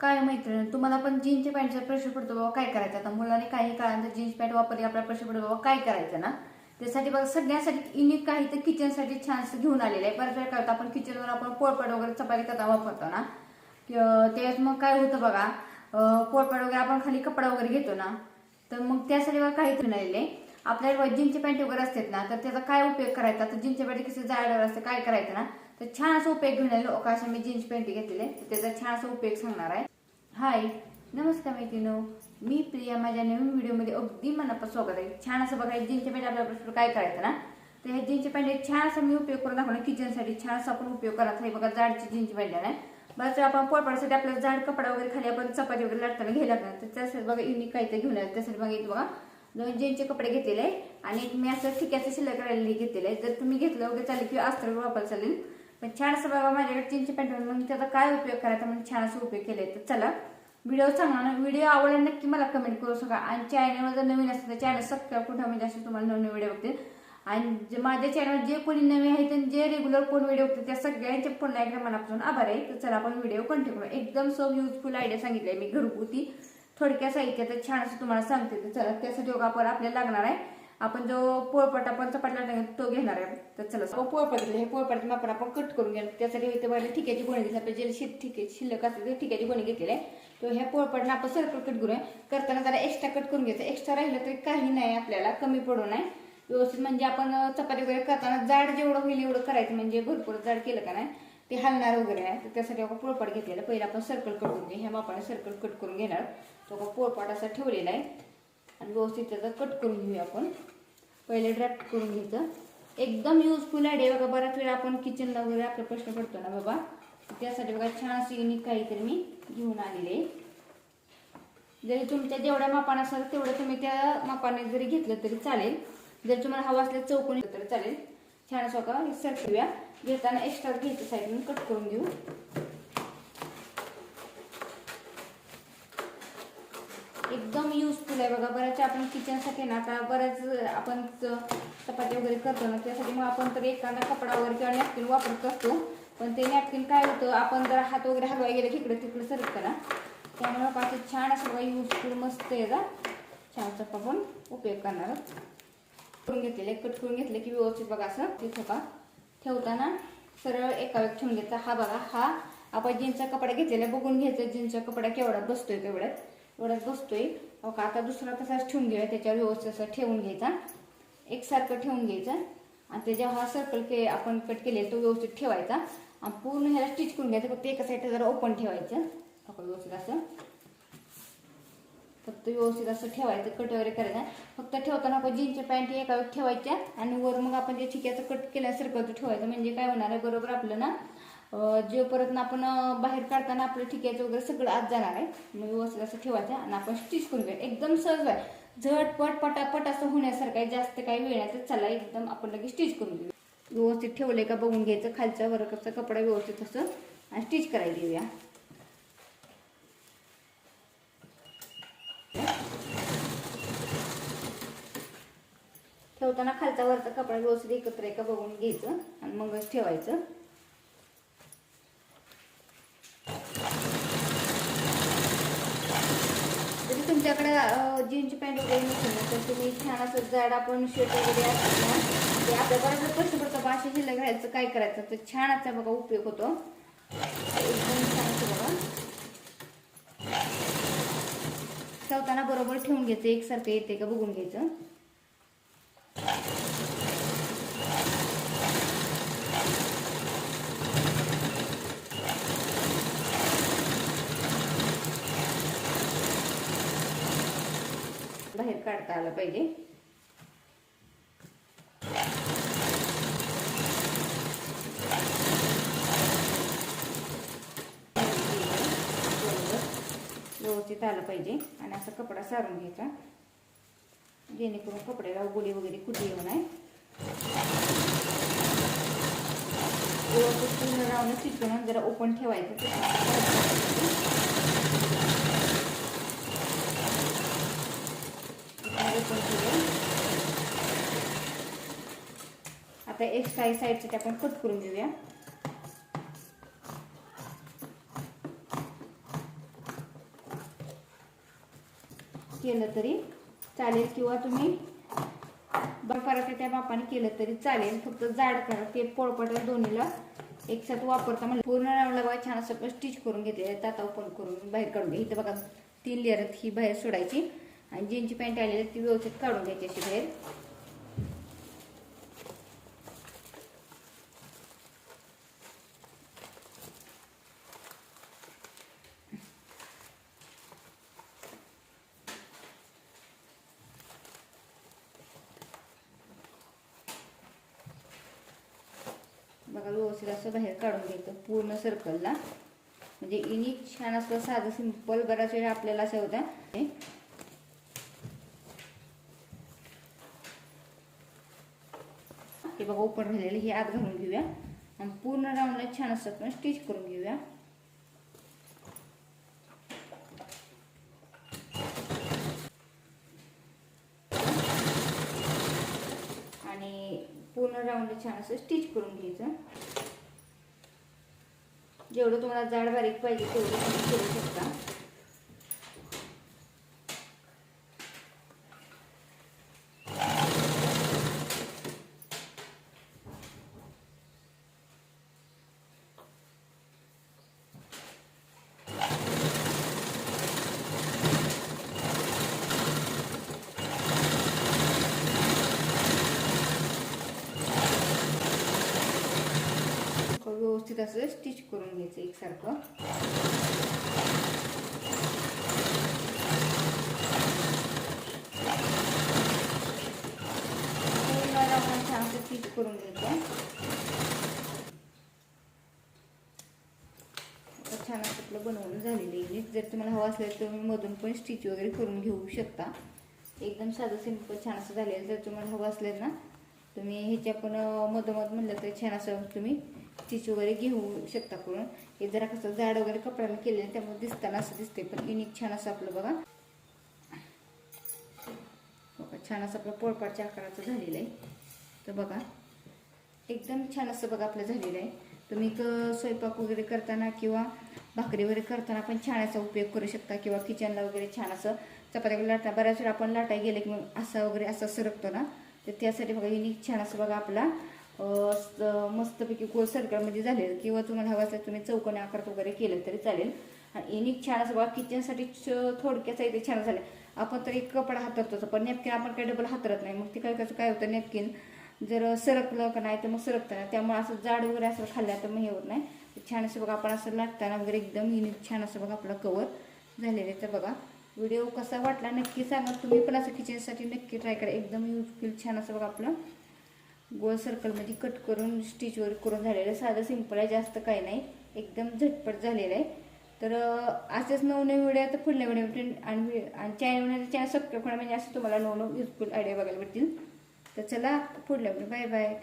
काय मैत्रिणी तुम्हाला पण जीन्सच्या पॅन्टचा प्रश्न पडतो बाबा काय करायचं? आता मुलाने काही काळानंतर जीन्स पॅन्ट वापरली आपला प्रश्न पडतो बाबा काय करायचं ना? त्यासाठी बघा सगळ्यासाठी युनिक काही तर किचनसाठी छानसं घेऊन आलेलं आहे बऱ्याच वेळ काय होतं आपण किचनवर आपण पोळपाट वगैरे चपाती करता वापरतो ना? कि- मग काय होतं बघा पोळपाट वगैरे आपण खाली कपडा वगैरे घेतो ना? तर मग त्यासाठी बघा काही घेऊन आलेले आहे. आपल्याला जीन्सचे पॅन्ट वगैरे असतात ना तर त्याचा काय उपयोग करायचा? तर जीन्सच्या पॅन्ट कसं जाडवर असते काय करायचं ना? तर छान असा उपयोग घेऊन आले अशा मी जीन्स पॅन्ट घेतलेले तर त्याचा छान असा उपयोग सांगणार आहे. हाय नमस्कार मैत्रिनो मी प्रिया. माझ्या नवीन व्हिडिओमध्ये अगदी मनापासून स्वागत आहे. छान असं बघा जीन्सच्या पॅन्ट आपल्याला काय करायचं ना? तर ह्या जीन्सच्या पॅन्ट एक छान असा मी उपयोग करून दाखवणार किचनसाठी छान असा आपण उपयोग करायचा बघा जाडची जीन्स पॅन्ट आहे बरं आपण पोळपाडसाठी आपल्याला जाड कपडा वगैरे खाली आपण चपाती वगैरे लाटताना घ्यायला लागणार तर त्यासाठी बघा युनिक काहीतरी घेऊन आलं त्यासाठी बघा इथे बघा दोन जीन्सचे कपडे घेतलेले आहे आणि मी असं ठिकाचं शिल्लक राहिलेली घेतलेले जर तुम्ही घेतलं वगैरे चालेल किंवा अस्तर वापर चालेल पण छान असं बघा माझ्याकडे जीन्सचे पॅन्ट मग त्याचा काय उपयोग करायचा म्हणून छान असं उपयोग केले तर चला व्हिडिओ चांगला ना व्हिडिओ आवडला नक्की मला कमेंट करू शका आणि चॅनलवर जर नवीन असेल तर चॅनल सबस्क्राईब कुठं म्हणजे असे तुम्हाला नवीन व्हिडिओ बघतील आणि जे माझ्या चॅनल जे कोणी नवे आहेत आणि जे रेग्युलर कोण व्हिडिओ बघते त्या सगळ्यांचे पुन्हा एकदा मनापासून आभार आहे. तर चला आपण व्हिडिओ कंटिन्यू करू. एकदम सब युजफुल आयडिया सांगितली मी घरगुती थोडक्या साहित्यात छान असं तुम्हाला सांगते. तर चला त्यासाठी योगा आपण आपल्याला लागणार आहे आपण जो पोळपट आपण चपाट तो घेणार आहे. तर चला. आपण पोळपट हे पोळपट आपण आपण कट करून घेणार. त्यासाठी इथे बघा ठिकाची गोणी घेतली आपल्या जे शिट ठिके शिल्लक असते ते ठिकाची गोणी घेतलेली आहे. तो ह्या पोळपटनं आपण सर्कल कट करूया. करताना जरा एक्स्ट्रा कट करून घ्यायचं. एक्स्ट्रा राहिलं तरी काही नाही आपल्याला कमी पडू नये. व्यवस्थित म्हणजे आपण चपाती वगैरे करताना जाड जेवढं होईल एवढं करायचं म्हणजे भरपूर जाड केलं का नाही ते हलणार वगैरे आहे तर त्यासाठी आपण पोळपाट घेतलेला. पहिला आपण सर्कल कट करून घे ह्या मापाने सर्कल कट करून घेणार. तो आपण पोळपाट असा ठेवलेला आहे. आणि व्यवस्थित त्याचा कट करून घेऊया आपण. पहिले ड्राफ्ट करून घ्यायचं. एकदम युजफुल आहे बघा बऱ्याच वेळा आपण किचनला वगैरे आपला प्रश्न पडतो ना बाबा. त्यासाठी बघा छान अशी युनिक काहीतरी मी घेऊन आलेले आहे. जरी तुमच्या जेवढ्या मापान असेल तेवढं तुम्ही त्या मापाने जरी घेतलं तरी चालेल. जर तुम्हाला हवा असल्या चौकोनी तरी चालेल. छान असं का घेऊया. घेताना एक्स्ट्रा घ्यायचं साईडून कट करून घेऊ. एकदम युजफुल आहे बघा. बऱ्याच आपण किचनसाठी ना आता बऱ्याच आपण चपाती वगैरे करतो ना त्यासाठी मग आपण तर एखादा कपडा वगैरे किंवा नॅपकिन वापरत असतो. पण ते नॅपकिन काय होतं आपण जर हात वगैरे हलवाय गेलं तिकडे तिकडे सरकतं ना. त्यामुळे पाठी छान असं बघा युजफुल मस्त आहे जा छान आपण उपयोग करणार आहोत. करून घेतलेले कट करून घेतले की व्यवस्थित बघा असं. तिथं का ठेवताना सरळ एका वेळ ठेवून घ्यायचा. हा बघा हा आपण जीन्सचा कपडा घेतलेला बघून घ्यायचा जीन्सचा कपडा केवढा बसतोय तेवढ्यात. एवढाच बसतोय. हो का आता दुसरा तसाच ठेवून घेऊया त्याच्यावर व्यवस्थित असं ठेवून घ्यायचा. एकसारखं ठेवून घ्यायचा. आणि त्याच्या हा सर्कल के आपण कट केले तो व्यवस्थित ठेवायचा. आणि पूर्ण ह्याला स्टिच करून घ्यायचं. फक्त एका साईडला जरा ओपन ठेवायचं. आपण व्यवस्थित असं. फक्त व्यवस्थित असं ठेवायचं कट वगैरे करायचं. फक्त ठेवताना आपण जीन्सच्या पॅन्ट एका वेळेस ठेवायच्या. आणि वर मग आपण जे चिक्याचं कट केल्यासारखं ठेवायचं. म्हणजे काय होणार आहे? बरोबर आपलं ना जे परत ना आपण बाहेर काढताना आपलं ठिकायचं वगैरे सगळं आत जाणार आहे मग व्यवस्थित असं ठेवायचं आणि आपण स्टिच करून घ्या एकदम सहज आहे. झटपट पटापट असं होण्यासारखं आहे. जास्त काही वेळ नाही. तर चला एकदम आपण लगेच स्टिच करून घेऊ व्यवस्थित ठेवलंय का बघून घ्यायचं. खालच्या वरकचा कपडा व्यवस्थित असं आणि स्टिच करायला देऊया ठेवताना खालचा वरचा कपडा व्यवस्थित एकत्र आहे का बघून घ्यायचं आणि मगच ठेवायचं. जरी तुमच्याकडे जीन्सची पॅन्ट वगैरे नसेल ना तर तुम्ही छान असं जाड आपण शर्ट वगैरे असतात ना ते आपल्या बरोबर प्रश्न पडतो बा अशी शिल्लक घ्यायचं काय करायचं? तर छान असा बघा उपयोग होतो. एकदम छान असं बघा. ठेवताना बरोबर ठेवून घ्यायचं. एकसारखं येते का बघून घ्यायचं बाहेर काढता आलं पाहिजे. व्यवस्थित आलं पाहिजे. आणि असा कपडा सारून घ्यायचा. जेणेकरून कपड्याला गोळी वगैरे कुठे येऊ नये. व्यवस्थित पूर्ण राहून चिकन जरा ओपन ठेवायचं. आता एक साईड साईडचे आपण कट करून घेऊया. केलं तरी चालेल किंवा तुम्ही बरफारच त्या बापाने केलं तरी चालेल. फक्त जाड करा ते पोळपट दोन्हीला एकसाथ वापरता म्हणजे पूर्ण राऊंडला बघा छान असं स्टिच करून घेते ताता ओपन करून बाहेर काढून घ्या. इथं बघा तीन लेअर ही बाहेर सोडायची. आणि जीनची पॅन्ट आलेली ती व्यवस्थित काढून घ्यायची अशी बाहेर बघा व्यवस्थित असं बाहेर काढून घ्यायचं पूर्ण सर्कलला म्हणजे इनी छान असं साधं सिंपल बऱ्याच वेळा आपल्याला असं होतं हे. हे बघा ओपन राहिलेलं हे आत घालून घेऊया. आणि पूर्ण राऊंडला छान असं आपण स्टिच करून घेऊया. आणि पूर्ण राऊंड छान असं स्टिच करून घ्यायचं. जेवढं तुम्हाला जाड बारीक पाहिजे तेवढं तुम्ही करू शकता. व्यवस्थित असं स्टिच करून घ्यायचं एकसारखं. छान असं स्टिच करून घ्यायचं छान असं आपलं बनवून झालेलं आहे. जर तुम्हाला हवं असेल तर तुम्ही मधून पण स्टिच वगैरे करून घेऊ शकता. एकदम साधं सिंपल छान असं झालेलं जर तुम्हाला हवं असलं ना तुम्ही ह्याच्या पण मधोमध म्हणलं तर छान असं तुम्ही स्टिच वगैरे घेऊ शकता करून. हे जरा कसं जाड वगैरे कपड्याला केलेलं त्यामुळे दिसताना असं दिसते पण युनिक छान असं आपलं बघा. बघा छान असं आपलं पोळपाटच्या आकाराचं झालेलं आहे. तर बघा एकदम छान असं बघा आपलं झालेलं आहे. तुम्ही क स्वयंपाक वगैरे करताना किंवा भाकरी वगैरे करताना पण छान असा उपयोग करू शकता किंवा किचनला वगैरे छान असं चपात्या लाटा बऱ्याच वेळा आपण लाटाय गेले की मग असा वगैरे असा सरकतो ना. तर त्यासाठी बघा युनिक छान असं बघा आपला मस्तपैकी गोल सर्कलमध्ये झालेलं. किंवा तुम्हाला हवं असलं तुम्ही चौकोनी आकारात वगैरे केलं तरी चालेल. आणि युनिक छान असं बघा किचनसाठी थोडक्याचा इथे छान झालं. आपण तर एक कपडा हातरतो पण नॅपकिन आपण काही डबल हातरत नाही. मग ते काय कसं काय होतं नॅपकिन जर सरकलं का नाही तर मग सरकतं नाही. त्यामुळे असं जाड वगैरे असं खाल्लं तर मग हे होत नाही. छान असं बघा आपण असं लाटताना वगैरे एकदम युनिक छान असं बघा आपलं कवर झालेलं आहे. तर बघा व्हिडिओ कसा वाटला नक्की सांगा. तुम्ही पण असं किचनसाठी नक्की ट्राय करा. एकदम युजफुल छान असं बघा आपलं. गोल सर्कलमध्ये कट करून स्टिचवर करून झालेलं आहे. साधं सिंपल आहे जास्त काही नाही. एकदम झटपट झालेलं आहे. तर असेच नवनवीन व्हिडिओ आता पुढल्या व्हिडिओ आणि आणि चॅनल चॅनल सबस्क्राईब करा म्हणजे असं तुम्हाला नवनव युजफुल आयडिया बघायला भेटतील. तर चला पुढल्या व्हिडिओ बाय बाय